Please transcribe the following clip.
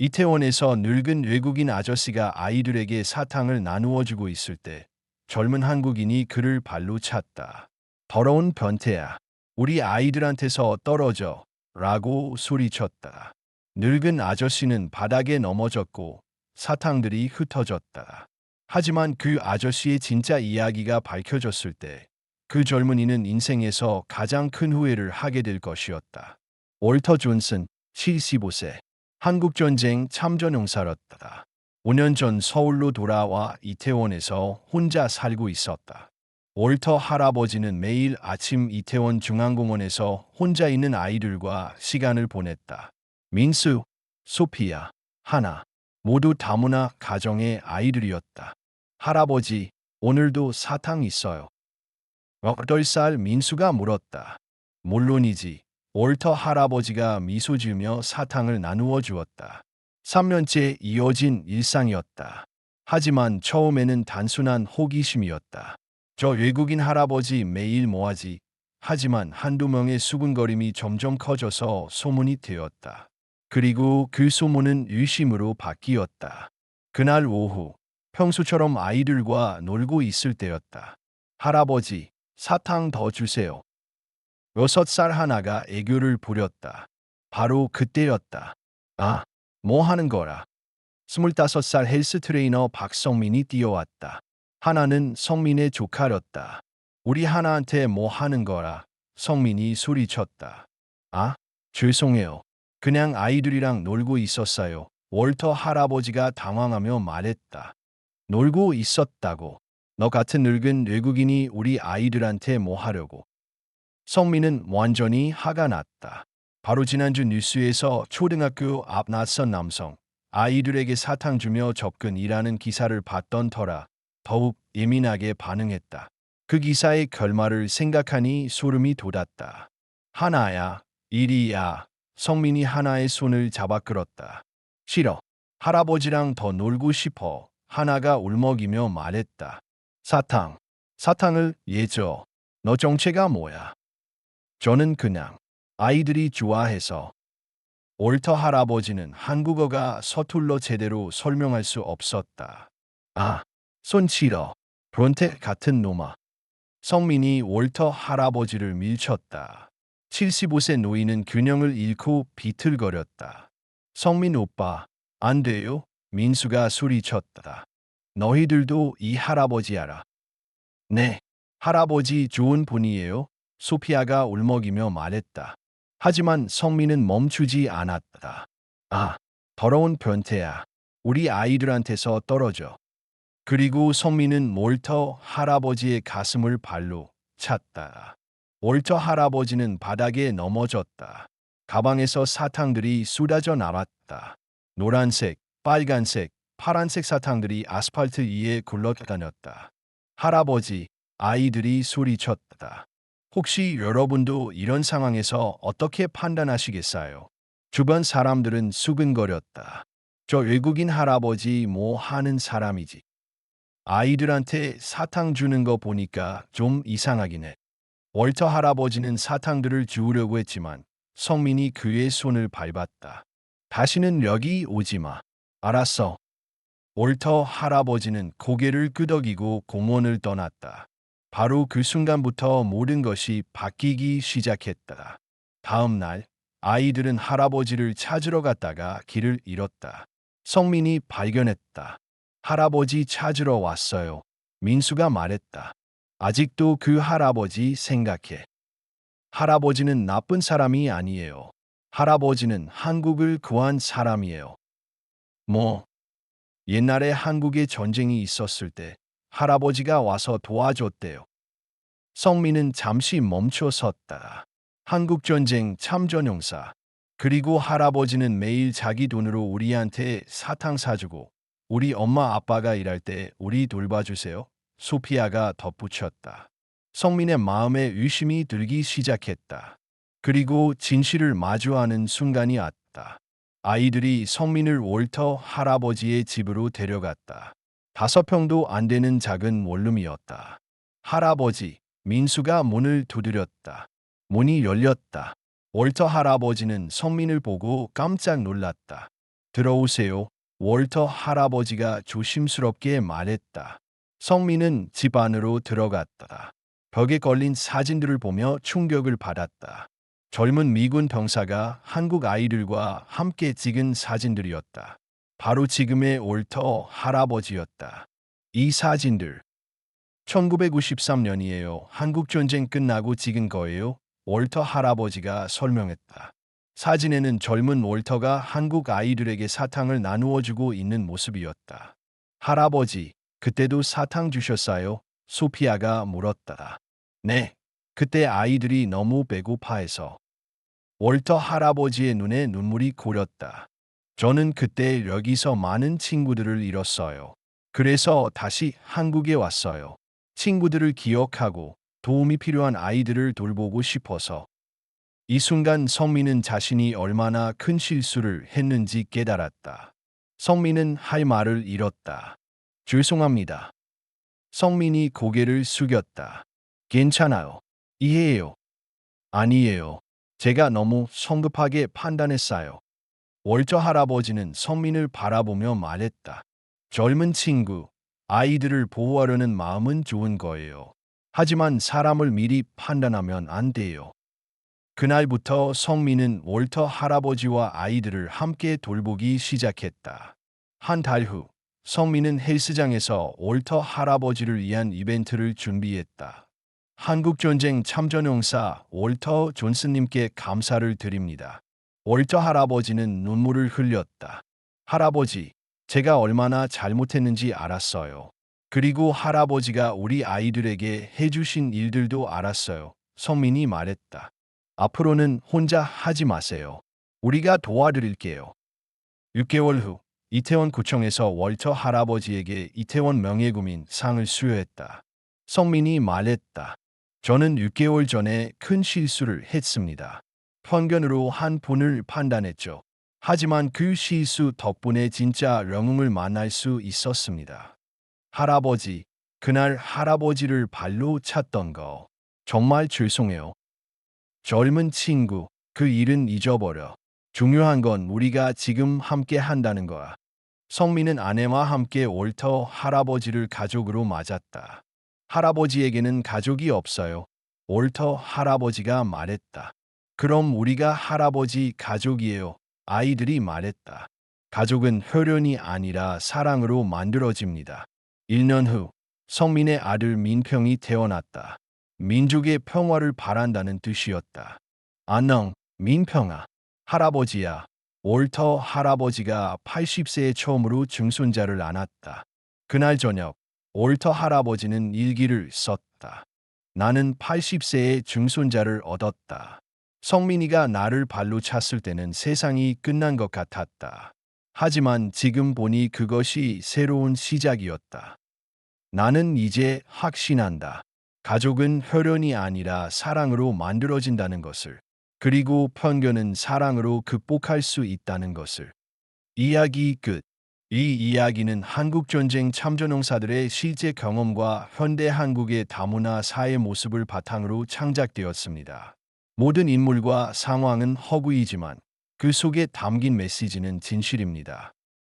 이태원에서 늙은 외국인 아저씨가 아이들에게 사탕을 나누어 주고 있을 때 젊은 한국인이 그를 발로 찼다. 더러운 변태야. 우리 아이들한테서 떨어져. 라고 소리쳤다. 늙은 아저씨는 바닥에 넘어졌고 사탕들이 흩어졌다. 하지만 그 아저씨의 진짜 이야기가 밝혀졌을 때 그 젊은이는 인생에서 가장 큰 후회를 하게 될 것이었다. 월터 존슨, 75세. 한국전쟁 참전용사였다. 5년 전 서울로 돌아와 이태원에서 혼자 살고 있었다. 월터 할아버지는 매일 아침 이태원 중앙공원에서 혼자 있는 아이들과 시간을 보냈다. 민수, 소피아, 하나, 모두 다문화 가정의 아이들이었다. 할아버지, 오늘도 사탕 있어요. 여덟 살 민수가 물었다. 물론이지. 월터 할아버지가 미소 지으며 사탕을 나누어 주었다. 3년째 이어진 일상이었다. 하지만 처음에는 단순한 호기심이었다. 저 외국인 할아버지 매일 뭐하지? 하지만 한두 명의 수군거림이 점점 커져서 소문이 되었다. 그리고 그 소문은 의심으로 바뀌었다. 그날 오후 평소처럼 아이들과 놀고 있을 때였다. 할아버지, 사탕 더 주세요. 여섯 살 하나가 애교를 부렸다. 바로 그때였다. 아, 뭐 하는 거라. 스물다섯 살 헬스 트레이너 박성민이 뛰어왔다. 하나는 성민의 조카였다. 우리 하나한테 뭐 하는 거라. 성민이 소리쳤다. 아, 죄송해요. 그냥 아이들이랑 놀고 있었어요. 월터 할아버지가 당황하며 말했다. 놀고 있었다고. 너 같은 늙은 외국인이 우리 아이들한테 뭐 하려고. 성민은 완전히 화가 났다. 바로 지난주 뉴스에서 초등학교 앞 낯선 남성, 아이들에게 사탕 주며 접근이라는 기사를 봤던 터라 더욱 예민하게 반응했다. 그 기사의 결말을 생각하니 소름이 돋았다. 하나야, 이리야. 성민이 하나의 손을 잡아 끌었다. 싫어. 할아버지랑 더 놀고 싶어. 하나가 울먹이며 말했다. 사탕. 사탕을 예줘. 너 정체가 뭐야? 저는 그냥 아이들이 좋아해서 올터 할아버지는 한국어가 서툴러 제대로 설명할 수 없었다. 아, 손치러. 브론테 같은 놈아. 성민이 월터 할아버지를 밀쳤다. 75세 노인은 균형을 잃고 비틀거렸다. 성민 오빠, 안 돼요? 민수가 소리쳤다. 너희들도 이 할아버지 알아. 네, 할아버지 좋은 분이에요. 소피아가 울먹이며 말했다. 하지만 성민은 멈추지 않았다. 아, 더러운 변태야. 우리 아이들한테서 떨어져. 그리고 성민은 몰터 할아버지의 가슴을 발로 찼다. 몰터 할아버지는 바닥에 넘어졌다. 가방에서 사탕들이 쏟아져 나왔다. 노란색, 빨간색, 파란색 사탕들이 아스팔트 위에 굴러다녔다. 할아버지, 아이들이 소리쳤다. 혹시 여러분도 이런 상황에서 어떻게 판단하시겠어요? 주변 사람들은 수근거렸다. 저 외국인 할아버지 뭐 하는 사람이지? 아이들한테 사탕 주는 거 보니까 좀 이상하긴 해. 월터 할아버지는 사탕들을 주우려고 했지만 성민이 그의 손을 밟았다. 다시는 여기 오지 마. 알았어. 월터 할아버지는 고개를 끄덕이고 공원을 떠났다. 바로 그 순간부터 모든 것이 바뀌기 시작했다. 다음 날 아이들은 할아버지를 찾으러 갔다가 길을 잃었다. 성민이 발견했다. 할아버지 찾으러 왔어요. 민수가 말했다. 아직도 그 할아버지 생각해. 할아버지는 나쁜 사람이 아니에요. 할아버지는 한국을 구한 사람이에요. 뭐, 옛날에 한국에 전쟁이 있었을 때 할아버지가 와서 도와줬대요. 성민은 잠시 멈춰 섰다. 한국전쟁 참전용사. 그리고 할아버지는 매일 자기 돈으로 우리한테 사탕 사주고 우리 엄마 아빠가 일할 때 우리 돌봐주세요. 소피아가 덧붙였다. 성민의 마음에 의심이 들기 시작했다. 그리고 진실을 마주하는 순간이 왔다. 아이들이 성민을 월터 할아버지의 집으로 데려갔다. 다섯 평도 안 되는 작은 원룸이었다. 할아버지, 민수가 문을 두드렸다. 문이 열렸다. 월터 할아버지는 성민을 보고 깜짝 놀랐다. 들어오세요. 월터 할아버지가 조심스럽게 말했다. 성민은 집 안으로 들어갔다. 벽에 걸린 사진들을 보며 충격을 받았다. 젊은 미군 병사가 한국 아이들과 함께 찍은 사진들이었다. 바로 지금의 월터 할아버지였다. 이 사진들 1953년이에요. 한국전쟁 끝나고 찍은 거예요. 월터 할아버지가 설명했다. 사진에는 젊은 월터가 한국 아이들에게 사탕을 나누어 주고 있는 모습이었다. 할아버지, 그때도 사탕 주셨어요? 소피아가 물었다. 네. 그때 아이들이 너무 배고파해서. 월터 할아버지의 눈에 눈물이 고렸다. 저는 그때 여기서 많은 친구들을 잃었어요. 그래서 다시 한국에 왔어요. 친구들을 기억하고 도움이 필요한 아이들을 돌보고 싶어서. 이 순간 성민은 자신이 얼마나 큰 실수를 했는지 깨달았다. 성민은 할 말을 잃었다. 죄송합니다. 성민이 고개를 숙였다. 괜찮아요. 이해해요. 아니에요. 제가 너무 성급하게 판단했어요. 월저 할아버지는 성민을 바라보며 말했다. 젊은 친구, 아이들을 보호하려는 마음은 좋은 거예요. 하지만 사람을 미리 판단하면 안 돼요. 그날부터 성민은 월터 할아버지와 아이들을 함께 돌보기 시작했다. 한 달 후, 성민은 헬스장에서 월터 할아버지를 위한 이벤트를 준비했다. 한국전쟁 참전용사 월터 존슨님께 감사를 드립니다. 월터 할아버지는 눈물을 흘렸다. 할아버지, 제가 얼마나 잘못했는지 알았어요. 그리고 할아버지가 우리 아이들에게 해주신 일들도 알았어요. 성민이 말했다. 앞으로는 혼자 하지 마세요. 우리가 도와드릴게요. 6개월 후 이태원 구청에서 월터 할아버지에게 이태원 명예구민 상을 수여했다. 성민이 말했다. 저는 6개월 전에 큰 실수를 했습니다. 편견으로 한 분을 판단했죠. 하지만 그 실수 덕분에 진짜 영웅을 만날 수 있었습니다. 할아버지, 그날 할아버지를 발로 찼던 거 정말 죄송해요. 젊은 친구, 그 일은 잊어버려. 중요한 건 우리가 지금 함께 한다는 거야. 성민은 아내와 함께 월터 할아버지를 가족으로 맞았다. 할아버지에게는 가족이 없어요. 월터 할아버지가 말했다. 그럼 우리가 할아버지 가족이에요. 아이들이 말했다. 가족은 혈연이 아니라 사랑으로 만들어집니다. 1년 후 성민의 아들 민평이 태어났다. 민족의 평화를 바란다는 뜻이었다. 안녕, 민평아. 할아버지야. 월터 할아버지가 80세에 처음으로 증손자를 안았다. 그날 저녁 올터 할아버지는 일기를 썼다. 나는 80세의 증손자를 얻었다. 성민이가 나를 발로 찼을 때는 세상이 끝난 것 같았다. 하지만 지금 보니 그것이 새로운 시작이었다. 나는 이제 확신한다. 가족은 혈연이 아니라 사랑으로 만들어진다는 것을. 그리고 편견은 사랑으로 극복할 수 있다는 것을. 이야기 끝. 이 이야기는 한국전쟁 참전용사들의 실제 경험과 현대 한국의 다문화 사회 모습을 바탕으로 창작되었습니다. 모든 인물과 상황은 허구이지만 그 속에 담긴 메시지는 진실입니다.